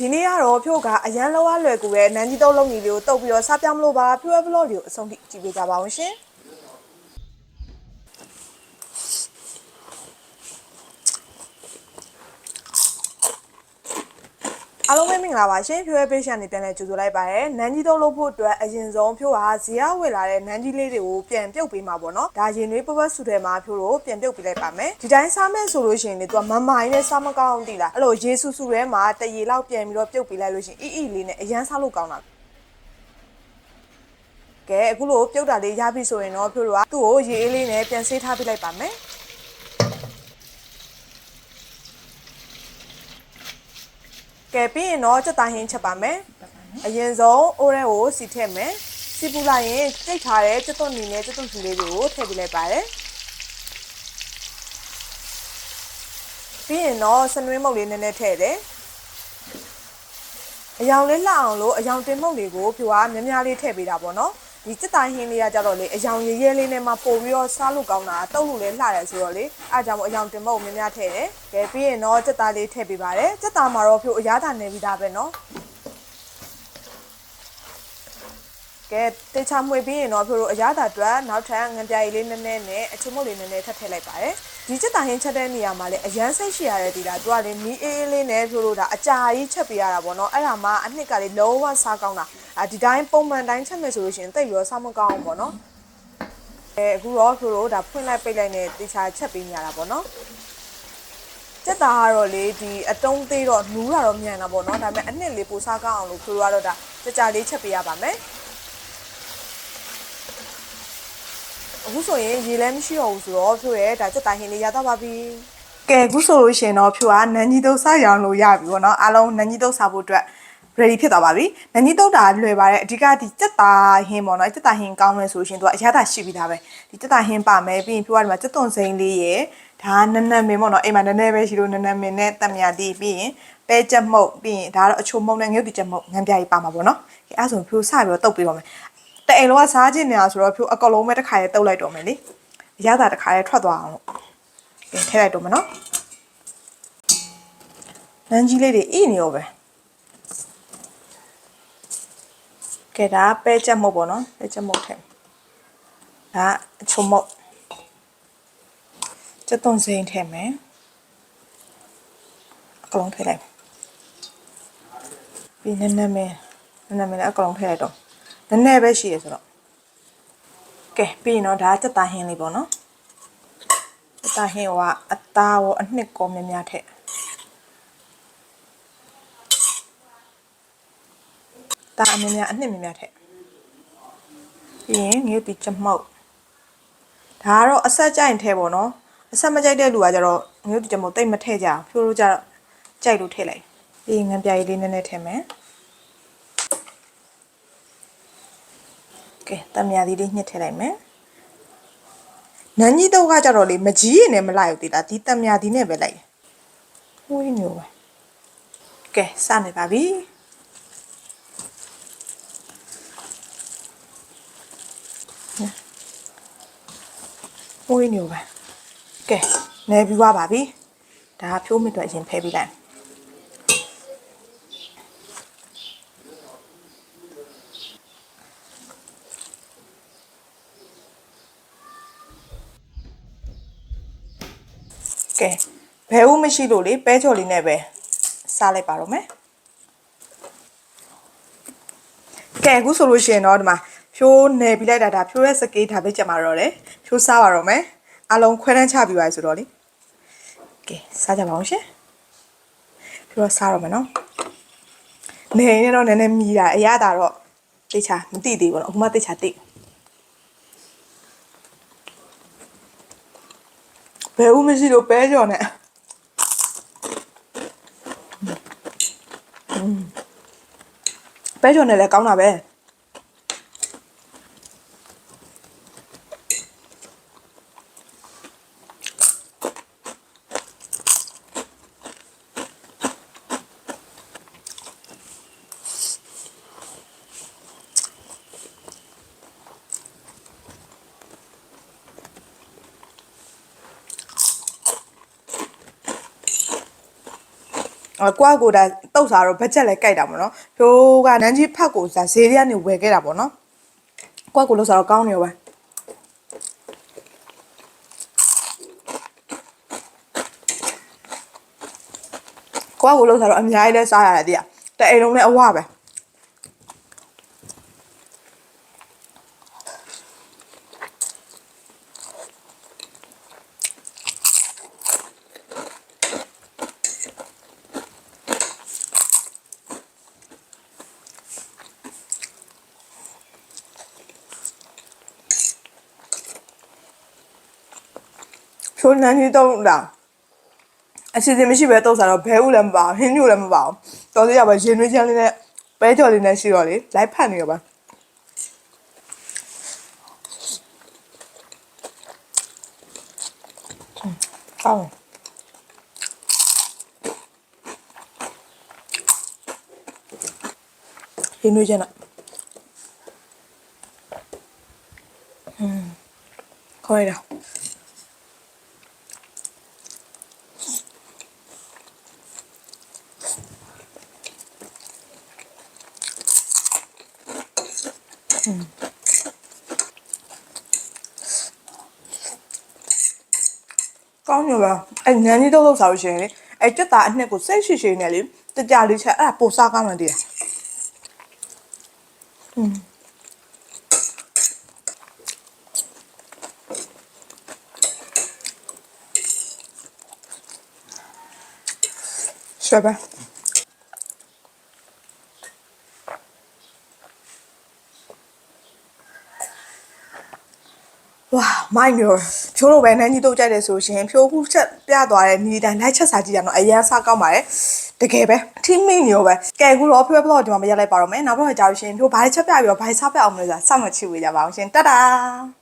ဒီနေ့ကတော့ဖြို့ကအရန်လောရလွယ်ကူရဲ့နန်းကြီးသုံးလုံးကြီးလေးကိုတုတ်ပြီးတော့စားပြောင်းမလို့ပါဖြို့ရဲ့ဘလော့လေးကိုအဆုံးထိကြည့်ပေးကြပါအောင်ရှင် အားလုံးပဲမင်္ဂလာပါရှင်ဖြိုးရဲ့ပေးရှန်နေပြန်လဲကြိုဆိုလိုက်ပါရယ်နန်းကြီးသုံးလို့ဖို့အတွက်အရင်ဆုံးဖြိုးကဇီယဝယ်လာတဲ့နန်းကြီးလေးတွေကိုပြန်ပြုတ်ပေးမှာပေါ့နော်ဒါရင်တွေပပတ်စုထဲမှာဖြိုးတို့ပြန်ပြုတ်ပေးလိုက်ပါမယ်ဒီတိုင်းစားမယ်ဆိုလို့ရှိရင်လေသူကမမိုင်းနဲ့စားမကောင်းတိလားအဲ့လိုရေဆူဆူထဲမှာတရေလောက်ပြန်ပြီးတော့ပြုတ်ပေးလိုက်လို့ရှိရင်အီအီလေးနဲ့အရန်စားလို့ကောင်းတာကဲအခုလိုပြုတ်တာလေးရပြီဆိုရင်တော့ဖြိုးတို့ကသူ့ကိုရေအေးလေးနဲ့ပြန်ဆေးထားပြလိုက်ပါမယ် ကဲပြီးရင်တော့စက်သားဟင်းချက်ပါမယ်အရင်ဆုံးအိုးရဲကိုစီထည့်မယ်စီပူလိုက်ရင်ကြိတ်ထားတဲ့စက်သွန်နီနဲ့စက်သွန်စီလေးတွေကိုထည့်ပြလိုက်ပါတယ်ပြီးရင်တော့စနွေးမုတ်လေးနည်းနည်းထည့်တယ်အယောင်လေးလှအောင်လို့အယောင်တင်မုတ်လေးကိုဖြိုကများများလေးထည့်ပေးတာပေါ့နော် ဒီစက်တိုင်းဟင်းလေးကကြတော့လေအယောင်ရရဲလေးနဲ့မှပို့ပြီးတော့စားလို့ကောင်းတာတုပ်လို့လည်းလှတယ်ဆိုတော့လေအားကြောင့်မို့အယောင်တင်မုတ်များများထည့်တယ်ကဲပြီးရင်တော့စက်သားလေးထည့်ပေးပါတယ်စက်သားမှာတော့ဖြိုအရားသာနေပြီးသားပဲနော် ကဲတေချာမွေပြီးရင်တော့ဖြိုတို့အရားသာအတွက်နောက်ထပ်ငံပြားရည်လေးနည်းနည်းနဲ့အချုံမုတ်လေးနည်းနည်းထပ်ထည့်လိုက်ပါတယ်ဒီစက်သားဟင်းချက်တဲ့နေရာမှာလည်းအရန်စိတ်ရှိရတဲ့ဒီလားသူကလေမီးအေးအေးလေးနဲ့ဖြိုတို့ဒါအကြာကြီးချက်ပေးရတာပေါ့နော်အဲ့ဒါမှအနှစ်ကလေးလုံးဝစားကောင်းတာအာဒီတိုင်းပုံမှန်တိုင်းချက်မယ်ဆိုလို့ရှိရင်တိတ်ရောစားမကောင်းဘူးပေါ့နော်အဲအခုတော့ဖြိုတို့ဒါဖွင့်လိုက်ပိတ်လိုက်နဲ့တေချာချက်ပေးနေရတာပေါ့နော်စက်သားကတော့လေဒီအတုံးသေးတော့နူးတာတော့မြန်တာပေါ့နော်ဒါပေမဲ့အနှစ်လေးပိုစားကောင်းအောင်လို့ဖြိုတို့ကတော့ဒါကြကြလေးချက်ပေးရပါမယ် အခုဆိုရင်ရေလည်းမရှိတော့ဘူးဆိုတော့ဖြိုရဲ့ဒါစက်တိုင်းဟင်းလေးရတော့ပါပြီကဲအခုဆိုလို့ရှိရင်တော့ဖြိုကနန်းကြီးတုပ်စားရောင်းလို့ရပြီပေါ့နော်အားလုံးနန်းကြီးတုပ်စားဖို့အတွက် ready ဖြစ်သွားပါပြီ။နန်းကြီးတုတ်တာလွယ်ပါတယ်အဓိကဒီစက်သားဟင်းပေါ့နော်စက်သားဟင်းကောင်းမယ်ဆိုလို့ရှိရင်သူကအရသာရှိပြီးသားပဲဒီစက်သားဟင်းပါမယ်ပြီးရင်ပြောရဒီမှာစက်သွန်စိမ်းလေးရယ်ဒါနန်းနန်းမင်းပေါ့နော်အိမ်မှာနည်းနည်းပဲရှိလို့နန်းနန်းမင်းနဲ့တံမြာတီးပြီးရင်ပဲချက်မှုတ်ပြီးရင်ဒါကတော့အချိုမုံနဲ့ငရုတ်တီချက်မှုတ်ငံပြားကြီးပါမှာပေါ့နော်။အဲအဲ့ဆိုဖြိုးစပြီးတော့တုတ်ပြီးတော့မယ်။ တအိမ်လုံးကစားခြင်းနေတာဆိုတော့ဖြိုးအကလုံးပဲတစ်ခါရဲတုတ်လိုက်တော့မယ်လေ။အရသာတစ်ခါရဲထွက်သွားအောင်လို့။ကဲထည့်လိုက်တော့မယ်နော်။နန်းကြီးလေးတွေဣနေရောပဲ။ကဲဒါပဲချက်မုတ်ပေါ့နော်ပဲချက်မုတ်ထည့်ဒါအချုံမုတ်စက်သွန်စိမ်းထည့်မယ်အကလုံးထည့်လိုက်ပြီးနည်းနည်းမဲနည်းနည်းမဲလည်းအကလုံးထည့်လိုက်တော့ နည်းနည်းပဲရှိရဆိုတော့ကဲပြီးရင်တော့ဒါစက်သားဟင်းလေးပေါ့နော်စက်သားဟင်းကအသားရောအနှစ်ကောများများထည့်တာအများများအနှစ်များများထည့်ပြီးရင်ငရုတ်တီချက်မှုတ်ဒါကတော့အဆက်ကြိုက်ရင်ထည့်ပေါ့နော်အဆက်မကြိုက်တဲ့လူကကြတော့ငရုတ်တီချက်မှုတ်တိတ်မထည့်ကြဘူးဖြိုးလို့ကြတော့ကြိုက်လို့ထည့်လိုက်ပြီးရင်ငံပြားရည်လေးနည်းနည်းထည့်မယ် ကဲတံမြာလေးလေးညှစ်ထည့်လိုက်မယ်နန်းကြီးတော့ကကြတော့လေမကြီးရင်လည်းမလိုက်ဘူးတိလားဒီတံမြာဒီနဲ့ပဲလိုက်ဟိုးမျိုးပဲကဲစနေပါပြီမွေးနေပါကဲနေပြီးသွားပါပြီဒါဖြိုးမစ်တော့အရင်ဖဲပြီးလိုက် ကဲဘဲဦးမရှိလို့လေပဲချော်လေးနဲ့ပဲစားလိုက်ပါတော့မယ်ကဲအခုဆိုလို့ရှိရင်တော့ဒီမှာဖြိုးနယ်ပြီးလိုက်တာဒါဖြိုးရဲ့စကေးဒါပဲကြက်မှာတော့တယ်ဖြိုးစားပါတော့မယ်အလုံးခွဲတန်းချပြီးပါဆိုတော့လေကဲစားကြပါအောင်ရှင်ဖြိုးတော့စားတော့မယ်နော်နေနေတော့နည်းနည်းမြည်တာအရသာတော့တိတ်ချာမသိသေးဘူးနော်အခုမှတိတ်ချာသိ ဘယ်ဦးမရှိလို့ပဲကြော်နဲ့ပဲကြော်နဲ့လည်းကောင်းတာပဲ အကွာကိုဒါတုတ်စားတော့ဘတ်ဂျက်လည်းကြိုက်တာပေါ့နော်ဖြိုးကနန်းကြီးဖတ်ကိုစားဈေးထဲကနေဝယ်ခဲ့တာပေါ့နော်ကွက်ကိုလို့စားတော့ကောင်းနေရောပဲကွက်ကိုလို့စားတော့အများကြီးလဲစားရတယ်တည်းတအိမ်လုံးနဲ့အဝပဲ ဖြိုးနန်းကြီးတုံးတာအစီအစဉ်မရှိပဲတုတ်စားတော့ဘဲဦးလည်းမပါဘူးဟင်းညို့လည်းမပါဘူးတော်သေးရပါရင်နှွေးချမ်းလေးနဲ့ပဲကြော်လေးနဲ့ရှိတော့လေလိုက်ဖတ်နေရောပါကောင်းရင်နှွေးချမ်းလားอืมခေါ်ရတာ ကောင်းညပါအဲ့ညမ်းကြီးတော့လို့စားလို့ရှိရင်လေအဲ့တက်တာအနှစ်ကိုစိတ်ရှိရှိနဲ့လေတကြလေးချက်အဲ့ဒါပိုစားကောင်းမှတည်းอืมရှယ်ပါဝါ မိုင်းမျိုးဖြိုးလို့ပဲနန်းကြီးတုတ်ကြိုက်တယ်ဆိုရှင်ဖြိုးခုချက်ပြသွားတဲ့ညီတိုင်းလိုက်ချက်စားကြည့်ရတော့အရန်စားကောင်းပါတယ်တကယ်ပဲထိမိနေရောပဲကဲခုတော့ဖေဖေဘလော့ဒီမှာမရက်လိုက်ပါတော့မယ်နောက်ဘက်မှာကြာလို့ရှင်ဖြိုးဘာချက်ပြပြီးတော့ဘာစားပြအောင်မလဲဆိုတာစောင့်မချစ်ဝေးကြပါအောင်ရှင်တတ်တာ